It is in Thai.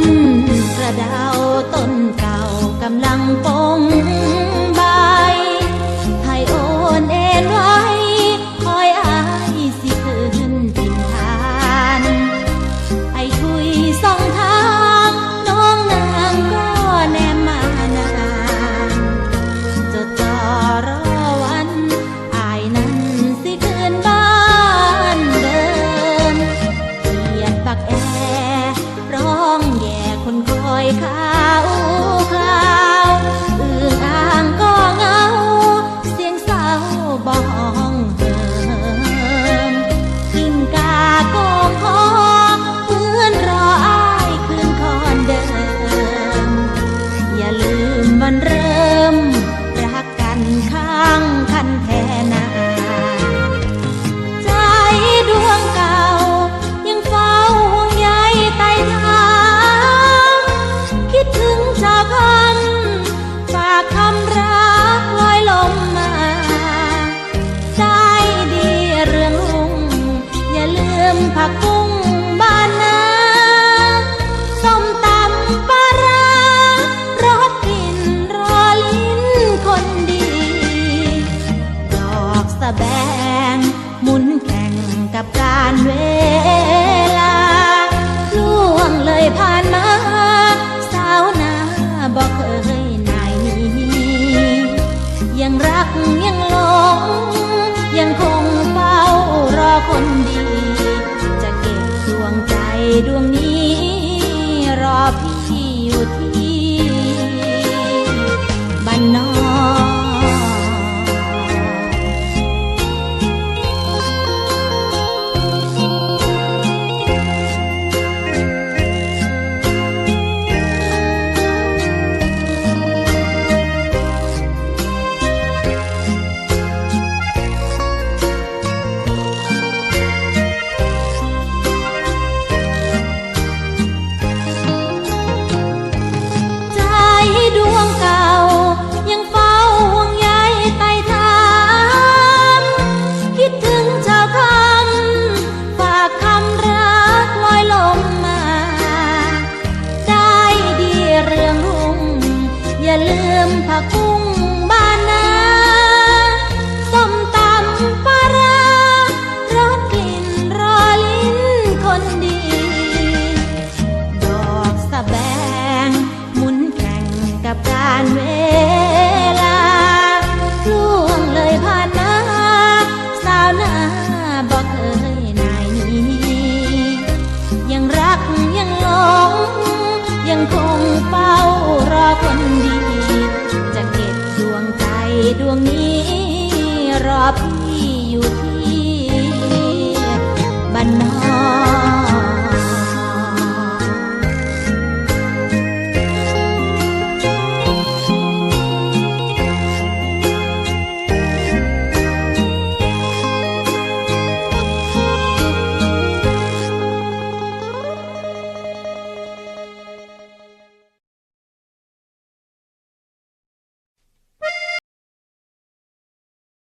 นกระดาว อยค่ะ จาพันฝากคำรักลอยลงมาใจดีเรื่องลุงอย่าลืมผักบุ้งบ้านนาส้มตำปลาร้ารสกลิ่นรอลิ้นคนดีดอกสะแบง มุนแข่งกับการเว ยังรักยังหลงยังคง ยังหลง ยังคงเฝ้ารอคนดี จะเก็บดวงใจดวงนี้ รอพี่อยู่